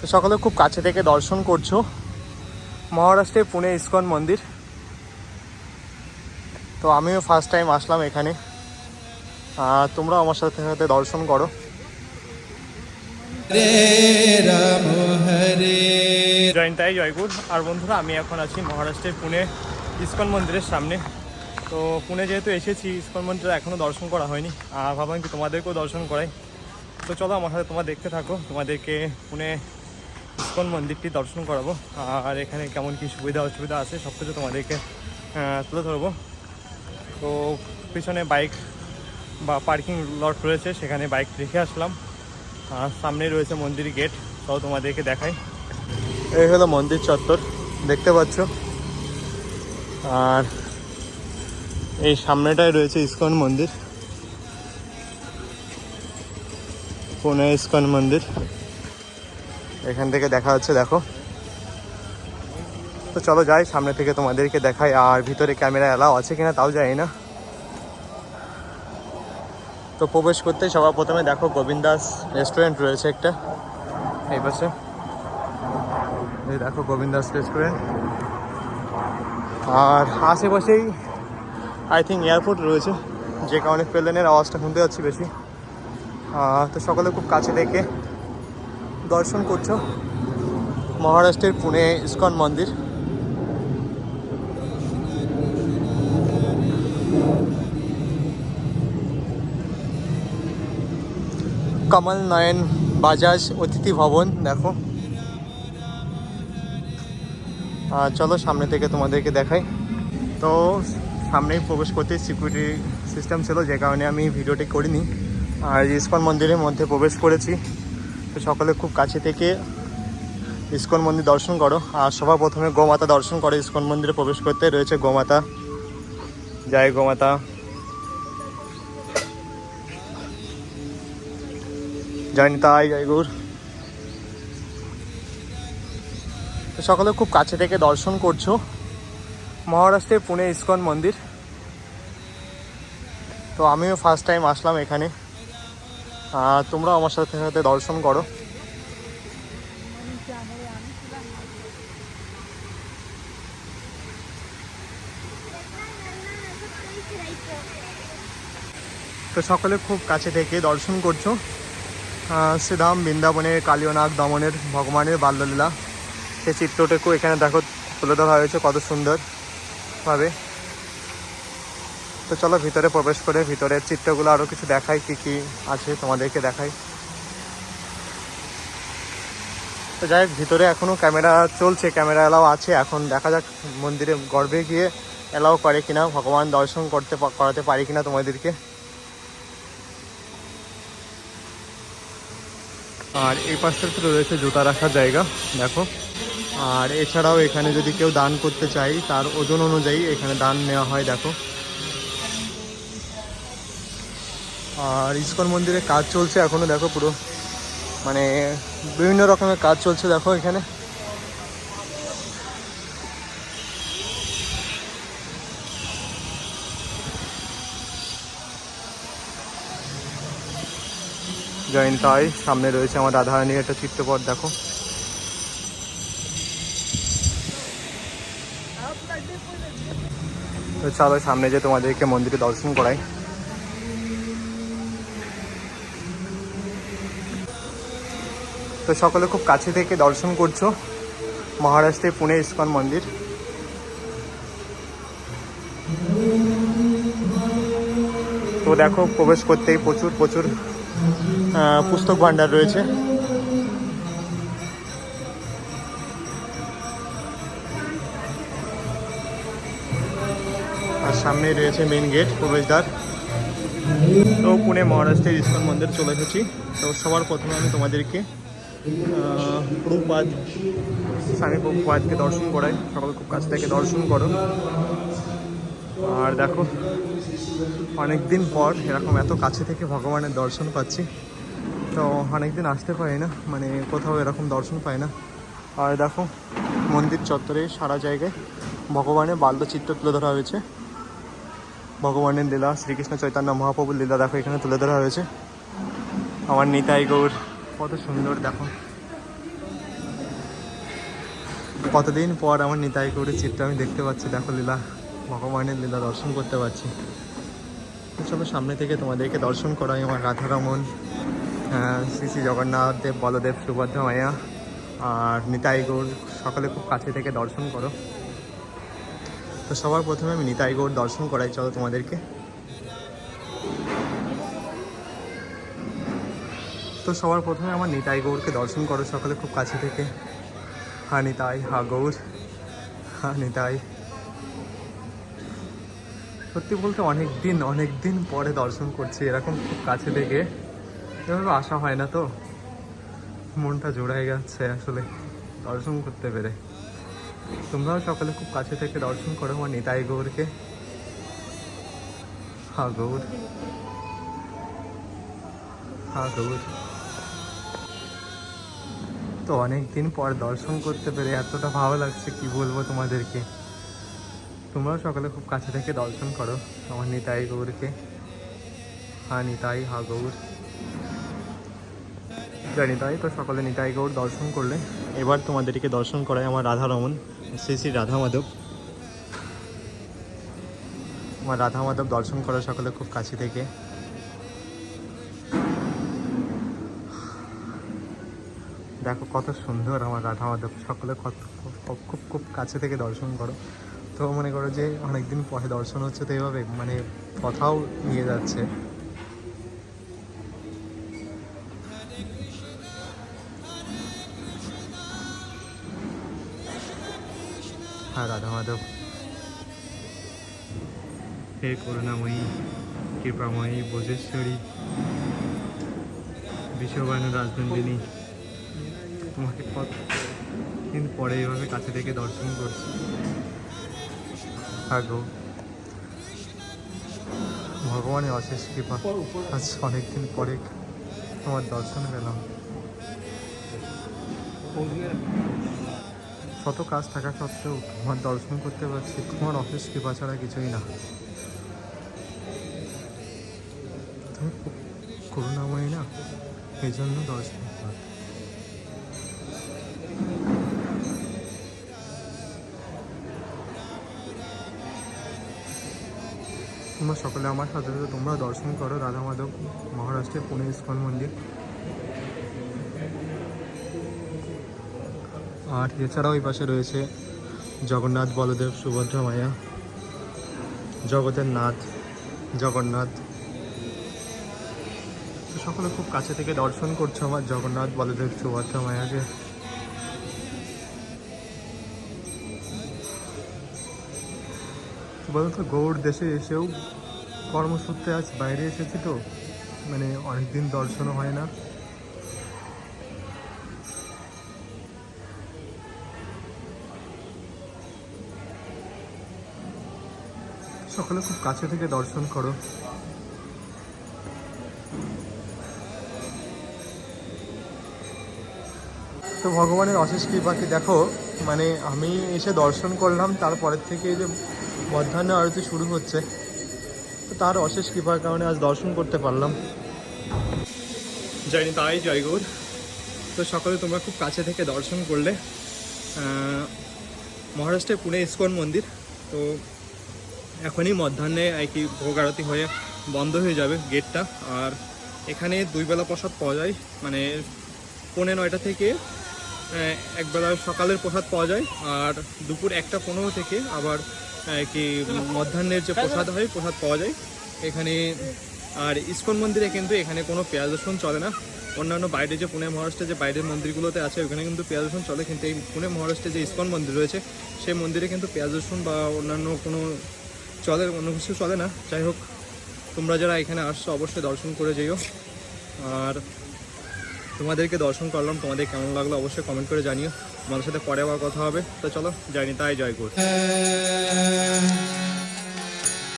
তো সকলে খুব কাছে থেকে দর্শন করছ। মহারাষ্ট্রের পুনে ইস্কন মন্দির। তো আমিও ফার্স্ট টাইম আসলাম এখানে। আর তোমরা আমার সাথে সাথে দর্শন করো। রাম হরে। জয়ন্তাই জয়গুর। আর বন্ধুরা আমি এখন আছি মহারাষ্ট্রের পুনে ইস্কন মন্দিরের সামনে। তো পুনে যেহেতু এসেছি ইস্কন মন্দির এখনও দর্শন করা হয়নি। আর ভাবলাম কি তোমাদেরকেও দর্শন করাই। তো চলো আমার সাথে তোমরা দেখতে থাকো। তোমাদেরকে পুনে ইস্কন মন্দিরটি দর্শন করাবো। আর এখানে কেমন কী সুবিধা অসুবিধা আছে, সব কিছু তোমাদেরকে তুলে ধরবো। তো পিছনে বাইক বা পার্কিং লট রয়েছে, সেখানে বাইক রেখে আসলাম। আর সামনে রয়েছে মন্দির গেট তাও তোমাদেরকে দেখাই। এই হলো মন্দির চত্বর, দেখতে পাচ্ছ। আর এই সামনেটায় রয়েছে ইস্কন মন্দির। পুনে ইস্কন মন্দির। এখান থেকে দেখা হচ্ছে, দেখো। তো চলো যাই, সামনে থেকে তোমাদেরকে দেখাই, আর ভিতরে ক্যামেরা এলাও আছে কিনা তাও জানি না। তো প্রবেশ করতে সবার প্রথমে দেখো গোবিন্দাস রেস্টুরেন্ট রয়েছে একটা, এই পাশে। এই দেখো গোবিন্দাস রেস্টুরেন্ট আর আশেপাশেই আই থিঙ্ক এয়ারপোর্ট রয়েছে, যে কারণে প্লেনের আওয়াজটা শুনতে যাচ্ছি বেশি। তো সকলে খুব কাছে থেকে দর্শন করছ? মহারাষ্ট্রের পুনে ইস্কন মন্দির। কমল নয়ন বাজাজ অতিথি ভবন, দেখো। চলো সামনে থেকে তোমাদেরকে দেখাই। তো সামনেই প্রবেশ করতে সিকিউরিটি সিস্টেম ছিল, যে কারণে আমি ভিডিওটি করিনি। আর ইস্কন মন্দিরের মধ্যে প্রবেশ করেছি। তো সকলে খুব কাছে থেকে ইস্কন মন্দির দর্শন করো। আর সবার প্রথমে গোমাতা দর্শন করো। ইস্কন মন্দিরে প্রবেশ করতে রয়েছে গোমাতা। জয় গোমাতা। জয় নিতাই, জয় গৌর। তো সকলে খুব কাছে থেকে দর্শন করছ। মহারাষ্ট্রের পুনে ইস্কন মন্দির। তো আমিও ফার্স্ট টাইম আসলাম এখানে। তোমরা আমার সাথে সাথে দর্শন করো। তো সকলে খুব কাছে থেকে দর্শন করছ। শ্রীধাম বৃন্দাবনের কালীয়নাগ দমনের ভগবানের বাল্যলীলা। সেই চিত্রটাকেও এখানে দেখো, তুলে ধরা হয়েছে কত সুন্দরভাবে। তো চলো ভিতরে প্রবেশ করে ভিতরের চিত্রগুলো আরও কিছু দেখাই, কি কি আছে তোমাদেরকে দেখাই। তো যাই ভিতরে এখনও ক্যামেরা চলছে, ক্যামেরা এলাও আছে। এখন দেখা যাক মন্দিরে গর্ভে গিয়ে এলাও করে কিনা, ভগবান দর্শন করতে করাতে পারি কিনা তোমাদেরকে। আর এই পাশটাতে রয়েছে জুতা রাখার জায়গা, দেখো। আর এছাড়াও এখানে যদি কেউ দান করতে চাই তার ওজন অনুযায়ী এখানে দান নেওয়া হয়, দেখো। আর ইস্কন মন্দিরে কাজ চলছে এখনও, দেখো পুরো। মানে বিভিন্ন রকমের কাজ চলছে, দেখো এখানে। জয়ন্তায় সামনে রয়েছে আমার রাধারানীর একটা চিত্রপট, দেখো। চলো সামনে যে তোমাদেরকে মন্দিরে দর্শন করাই। তো সকলে খুব কাছে থেকে দর্শন করছ মহারাষ্ট্রের পুনে ইস্কন মন্দির। তো দেখো, প্রবেশ করতেই প্রচুর প্রচুর পুস্তক ভাণ্ডার রয়েছে। আর সামনেই রয়েছে মেন গেট প্রবেশদ্বার। তো পুনে মহারাষ্ট্রের ইস্কন মন্দির চলে এসেছি। তো সবার প্রথমে আমি তোমাদেরকে প্রভুপাদ স্বামী প্রভুপাদকে দর্শন করাই সকল খুব কাছ থেকে দর্শন করো। আর দেখো অনেক দিন পর এরকম এত কাছে থেকে ভগবানের দর্শন পাচ্ছি। তো অনেক দিন আসতে পারি না মানে কোথাও এরকম দর্শন পাই না। আর দেখো, মন্দির চত্বরে সারা জায়গায় ভগবানের বাল্যচিত্র তুলে ধরা হয়েছে। ভগবানের লীলা, শ্রীকৃষ্ণ চৈতন্য মহাপ্রভুর লীলা দেখো, এখানে তুলে ধরা হয়েছে। আমার নিতাই গৌর কত সুন্দর, দেখো। কতদিন পর আমার নিতাই করে চিত্র আমি দেখতে পাচ্ছি, দেখো লীলা, ভগবানের লীলা দর্শন করতে পারছি। চলো সামনে থেকে তোমাদেরকে দর্শন করাই আমার রাধারমন শ্রী শ্রী জগন্নাথ দেব, বলদেব, সুভদ্রা মায়া আর নিতাই গৌর, সকালে খুব কাছে থেকে দর্শন করো। তো সবার প্রথমে আমি নিতাই গৌর দর্শন করাই, চলো তোমাদেরকে। তো সবার প্রথমে আমার নিতাই গৌরকে দর্শন করো সকালে খুব কাছে থেকে। হা নিতাই। হা গৌর। হা নিতাই। সত্যি বলতে অনেক দিন অনেক দিন পরে দর্শন করছি এরকম খুব কাছে থেকে। এভাবে আসা হয় না তো। মনটা জোড়াই যাচ্ছে আসলে দর্শন করতে পেরে। তোমরাও সকালে খুব কাছে থেকে দর্শন করো আমার নিতাই গৌরকে। হা গৌর। হা গৌর। তো অনেক দিন পর দর্শন করতে পেরে এতটা ভালো লাগছে, কি বলব তোমাদেরকে? তোমরাও সকালে খুব কাছে থেকে দর্শন করো, আমার নিতাই গৌরকে। হ্যাঁ নিতাই হা গৌর। জানি তাই তো সকালে নিতাই গৌর দর্শন করলে। এবার তোমাদেরকে দর্শন করায় আমার রাধা রমন শ্রী শ্রী রাধা মাধব আমার রাধা মাধব দর্শন করা সকালে খুব কাছে থেকে। দেখো কত সুন্দর আমার রাধা মাধব। সকলে কত খুব খুব কাছে থেকে দর্শন করো। তো মনে করো যে অনেকদিন পরে দর্শন হচ্ছে তো এইভাবে মানে কথাও নিয়ে যাচ্ছে। হ্যাঁ রাধা মাধব। হে করুণাময়ী, কৃপাময়ী বোধেশ্বরী বিশ্ববানু রাজনন্দিনী তোমাকে কত দিন পরে এইভাবে কাছে থেকে দর্শন করছি। আগো ভগবানের অশেষ কৃপা। আজ অনেকদিন পরে তোমার দর্শন পেলাম। শত কাজ থাকা সত্ত্বেও তোমার দর্শন করতে পারছি, তোমার অশেষ কৃপা ছাড়া কিছুই না। তুমি করুণাময়ী না? এই জন্য দর্শন তোমরা সকলে আমার সাথে সাথে তোমরা দর্শন করো। রাধা মাধব মহারাষ্ট্রের পুনে ইস্কন মন্দির। আর এছাড়াও ওই পাশে রয়েছে জগন্নাথ বলদেব সুভদ্রা মায়া, জগতের নাথ, জগন্নাথ। সকলে খুব কাছে থেকে দর্শন করছ আমার জগন্নাথ বলদেব সুভদ্রা মায়াকে। বলতো, গৌড় দেশে এসেও কর্মসূত্রে আজ বাইরে এসেছি তো মানে অনেকদিন দর্শনও হয় না। সকলে খুব কাছে থেকে দর্শন করো। তো ভগবানের অশেষ কৃপাকে দেখো মানে আমি এসে দর্শন করলাম, তারপরের থেকে যে মধ্যাহ্ন আরতি শুরু হচ্ছে। তো তার অশেষ কৃপার কারণে আজ দর্শন করতে পারলাম। জয় তাই জয়গৌর তো সকালে তোমরা খুব কাছে থেকে দর্শন করলে। মহারাষ্ট্রের পুনে ইস্কন মন্দির। তো এখনই মধ্যাহ্নে আর কি ভোগ আরতি হয়ে বন্ধ হয়ে যাবে গেটটা। আর এখানে দুই বেলা প্রসাদ পাওয়া যায়। মানে পৌনে নয়টা থেকে একবেলা সকালের প্রসাদ পাওয়া যায়। আর দুপুর একটা পনেরো থেকে আবার কি মধ্যাহ্নের যে প্রসাদ হয়, প্রসাদ পাওয়া যায়। এখানে, আর ইস্কন মন্দিরে কিন্তু এখানে কোনো পেঁয়াজ রসুন চলে না। অন্যান্য বাইরে যে পুনে মহারাষ্ট্রে যে বাইরের মন্দিরগুলোতে আছে, ওখানে কিন্তু পেঁয়াজ রসুন চলে। কিন্তু এই পুনে মহারাষ্ট্রে যে ইস্কন মন্দির রয়েছে, সেই মন্দিরে কিন্তু পেঁয়াজ রসুন বা অন্যান্য কোনো চলে, অন্য কিছু চলে না। যাই হোক, তোমরা যারা এখানে আসছো, অবশ্যই দর্শন করে যেও। আর তোমাদেরকে দর্শন করলাম। তোমাদের কেমন লাগল অবশ্যই কমেন্ট করে জানিও। তোমাদের সাথে পরে আবার কথা হবে। তো চলো জানি তাই জয় গুড